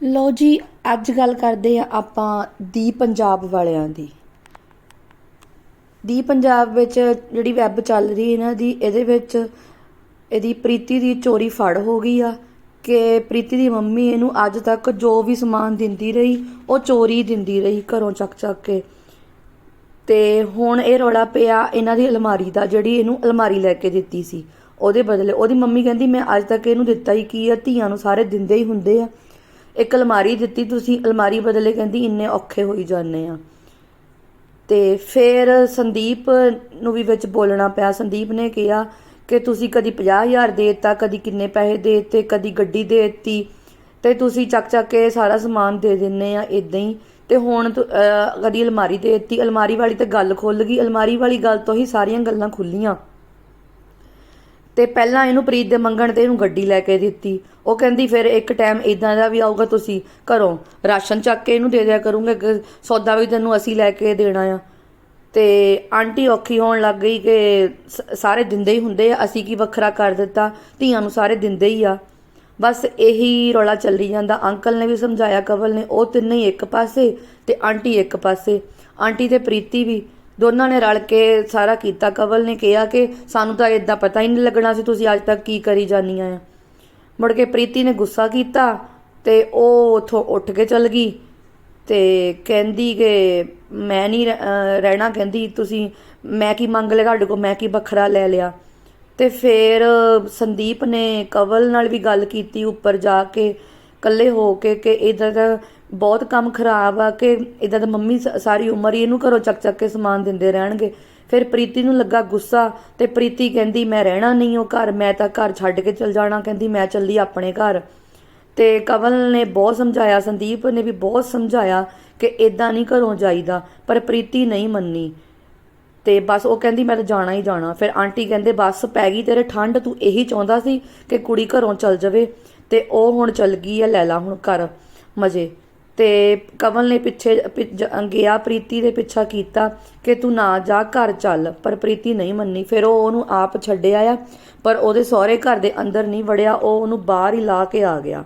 ਲੋ ਜੀ, ਅੱਜ ਗੱਲ ਕਰਦੇ ਆ ਆਪਾਂ ਦੀ ਪੰਜਾਬ ਵਾਲਿਆਂ ਦੀ। ਦੀ ਪੰਜਾਬ ਵਿੱਚ ਜਿਹੜੀ ਵੈਬ ਚੱਲ ਰਹੀ ਹੈ ਇਹਨਾਂ ਦੀ, ਇਹਦੇ ਵਿੱਚ ਇਹਦੀ ਪ੍ਰੀਤੀ ਦੀ ਚੋਰੀ ਫੜ ਹੋ ਗਈ ਆ ਕਿ ਪ੍ਰੀਤੀ ਦੀ ਮੰਮੀ ਇਹਨੂੰ ਅੱਜ ਤੱਕ ਜੋ ਵੀ ਸਮਾਨ ਦਿੰਦੀ ਰਹੀ, ਉਹ ਚੋਰੀ ਦਿੰਦੀ ਰਹੀ ਘਰੋਂ ਚੱਕ ਚੱਕ ਕੇ। ਤੇ ਹੁਣ ਇਹ ਰੌਲਾ ਪਿਆ ਇਹਨਾਂ ਦੀ ਅਲਮਾਰੀ ਦਾ, ਜਿਹੜੀ ਇਹਨੂੰ ਅਲਮਾਰੀ ਲੈ ਕੇ ਦਿੱਤੀ ਸੀ। ਉਹਦੇ ਬਦਲੇ ਉਹਦੀ ਮੰਮੀ ਕਹਿੰਦੀ, ਮੈਂ ਅੱਜ ਤੱਕ ਇਹਨੂੰ ਦਿੱਤਾ ਹੀ ਕੀ ਆ, ਧੀਆਂ ਨੂੰ ਸਾਰੇ ਦਿੰਦੇ ਹੀ ਹੁੰਦੇ ਆ। ਇੱਕ ਅਲਮਾਰੀ ਦਿੱਤੀ, ਤੁਸੀਂ ਅਲਮਾਰੀ ਬਦਲੇ ਕਹਿੰਦੀ ਇੰਨੇ ਔਖੇ ਹੋਈ ਜਾਂਦੇ ਆ। ਤੇ ਫਿਰ ਸੰਦੀਪ ਨੂੰ ਵੀ ਵਿੱਚ ਬੋਲਣਾ ਪਿਆ। ਸੰਦੀਪ ਨੇ ਕਿਹਾ ਕਿ ਤੁਸੀਂ ਕਦੀ 50000 ਦੇ ਦਿੱਤਾ, ਕਦੀ ਕਿੰਨੇ ਪੈਸੇ ਦੇ ਦਿੱਤੇ, ਕਦੀ ਗੱਡੀ ਦੇ ਦਿੱਤੀ, ਤੇ ਤੁਸੀਂ ਚੱਕ ਚੱਕ ਕੇ ਸਾਰਾ ਸਮਾਨ ਦੇ ਦਿੰਨੇ ਆ ਇਦਾਂ ਹੀ। ਤੇ ਹੁਣ ਤੁ- ਕਦੀ ਅਲਮਾਰੀ ਦੇ ਦਿੱਤੀ। ਅਲਮਾਰੀ ਵਾਲੀ ਤੇ ਗੱਲ ਖੁੱਲ ਗਈ। ਅਲਮਾਰੀ ਵਾਲੀ ਗੱਲ ਤੋਂ ਹੀ ਸਾਰੀਆਂ ਗੱਲਾਂ ਖੁੱਲੀਆਂ। ਤੇ ਪਹਿਲਾਂ ਇਹਨੂੰ ਪ੍ਰੀਤ ਦੇ ਮੰਗਣ ਤੇ ਇਹਨੂੰ ਗੱਡੀ ਲੈ ਕੇ ਦਿੱਤੀ। ਉਹ ਕਹਿੰਦੀ, ਫਿਰ ਇੱਕ ਟਾਈਮ ਇਦਾਂ ਦਾ ਵੀ ਆਊਗਾ ਤੁਸੀਂ ਘਰੋਂ। ਰਾਸ਼ਨ ਚੱਕ ਕੇ ਇਹਨੂੰ ਦੇ ਦਿਆ ਕਰੂੰਗੇ। ਸੌਦਾ ਵੀ ਤੈਨੂੰ ਅਸੀਂ ਲੈ ਕੇ ਦੇਣਾ ਆ। ਤੇ ਆਂਟੀ ਔਖੀ ਹੋਣ ਲੱਗ ਗਈ ਕਿ ਸ- ਸਾਰੇ ਦਿੰਦੇ ਹੀ ਹੁੰਦੇ ਆ। ਅਸੀਂ ਕੀ ਵੱਖਰਾ ਕਰ ਦਿੱਤਾ? ਧੀਆਂ ਨੂੰ ਸਾਰੇ ਦਿੰਦੇ ਹੀ ਆ। ਬਸ ਇਹੀ ਰੌਲਾ ਚੱਲੀ ਜਾਂਦਾ। ਅੰਕਲ ਨੇ ਵੀ ਸਮਝਾਇਆ, ਕਵਲ ਨੇ, ਉਹ ਤਿੰਨੇ ਹੀ ਇੱਕ ਪਾਸੇ ਤੇ ਆਂਟੀ ਇੱਕ ਪਾਸੇ। ਆਂਟੀ ਤੇ ਪ੍ਰੀਤੀ ਵੀ। ਦੋਨਾਂ ਨੇ ਰਲ ਕੇ ਸਾਰਾ ਕੀਤਾ। ਕਵਲ ਨੇ ਕਿਹਾ ਕਿ ਸਾਨੂੰ ਤਾਂ ਇਦਾਂ ਪਤਾ ਹੀ ਨਹੀਂ ਲੱਗਣਾ ਸੀ ਤੁਸੀਂ ਅੱਜ ਤੱਕ ਕੀ ਕਰੀ ਜਾਨੀਆਂ ਆ। ਮੁੜ ਕੇ ਪ੍ਰੀਤੀ ਨੇ ਗੁੱਸਾ ਕੀਤਾ ਤੇ ਉਹ ਉਥੋਂ ਉੱਠ ਕੇ ਚੱਲ ਗਈ ਤੇ ਕਹਿੰਦੀ ਕਿ ਮੈਂ ਨਹੀਂ ਰਹਿ- ਰਹਿਣਾ, ਕਹਿੰਦੀ ਤੁਸੀਂ ਮੈਂ ਕੀ ਮੰਗ ਲਿਆ ਤੁਹਾਡੇ ਕੋਲ, ਮੈਂ ਕੀ ਵੱਖਰਾ ਲੈ ਲਿਆ। ਤੇ ਫਿਰ ਸੰਦੀਪ ਨੇ ਕਵਲ ਨਾਲ ਵੀ ਗੱਲ ਕੀਤੀ ਉੱਪਰ ਜਾ ਕੇ, ਇਕੱਲੇ ਹੋ ਕੇ ਕਿ ਇਦਾਂ ਦਾ ਬਹੁਤ ਕੰਮ ਖਰਾਬ ਆ ਕਿ ਇਦਾਂ ਦਾ ਮੰਮੀ ਸ- ਸਾਰੀ ਉਮਰ ਹੀ ਇਹਨੂੰ ਘਰੋਂ ਚੱਕ ਚੱਕ ਕੇ ਸਮਾਨ ਦਿੰਦੇ ਰਹਿਣਗੇ। ਫਿਰ ਪ੍ਰੀਤੀ ਨੂੰ ਲੱਗਾ ਗੁੱਸਾ ਤੇ ਪ੍ਰੀਤੀ ਕਹਿੰਦੀ, ਮੈਂ ਰਹਿਣਾ ਨਹੀਂ ਉਹ ਘਰ, ਮੈਂ ਤਾਂ ਘਰ ਛੱਡ ਕੇ ਚਲ ਜਾਣਾ। ਕਹਿੰਦੀ, ਮੈਂ ਚੱਲੀ ਆਪਣੇ ਘਰ। ਤੇ ਕਵਲ ਨੇ ਬਹੁਤ ਸਮਝਾਇਆ, ਸੰਦੀਪ ਨੇ ਵੀ ਬਹੁਤ ਸਮਝਾਇਆ ਕਿ ਇਦਾਂ ਨਹੀਂ ਘਰੋਂ ਜਾਈਦਾ, ਪਰ ਪ੍ਰੀਤੀ ਨਹੀਂ ਮੰਨੀ। ਤੇ ਬਸ ਉਹ ਕਹਿੰਦੀ, ਮੈਂ ਤਾਂ ਜਾਣਾ ਹੀ ਜਾਣਾ। ਫਿਰ ਆਂਟੀ ਕਹਿੰਦੇ, ਬਸ ਪੈ ਗਈ ਤੇਰੇ ਠੰਡ, ਤੂੰ ਇਹੀ ਚਾਹੁੰਦਾ ਸੀ ਕਿ ਕੁੜੀ ਘਰੋਂ ਚਲ ਜਾਵੇ? ਤੇ ਉਹ ਹੁਣ ਚਲ ਗਈ ਆ ਲੈ ਲਾ ਹੁਣ ਘਰ, ਮਜੇ। ਤੇ ਕੰਵਲ ਨੇ ਪਿੱਛੇ ਪਿ- ਗਿਆ ਪ੍ਰੀਤੀ ਦੇ ਪਿੱਛਾ ਕੀਤਾ ਕਿ ਤੂੰ ਨਾ ਜਾ, ਘਰ ਚੱਲ। ਪਰ ਪ੍ਰੀਤੀ ਨਹੀਂ ਮੰਨੀ। ਫਿਰ ਉਹ ਉਹਨੂੰ ਆਪ ਛੱਡਿਆ ਆ, ਪਰ ਉਹਦੇ ਸਹੁਰੇ ਘਰ ਦੇ ਅੰਦਰ ਨਹੀਂ ਵੜਿਆ। ਉਹ ਉਹਨੂੰ ਬਾਹਰ ਹੀ ਲਾ ਕੇ ਆ ਗਿਆ।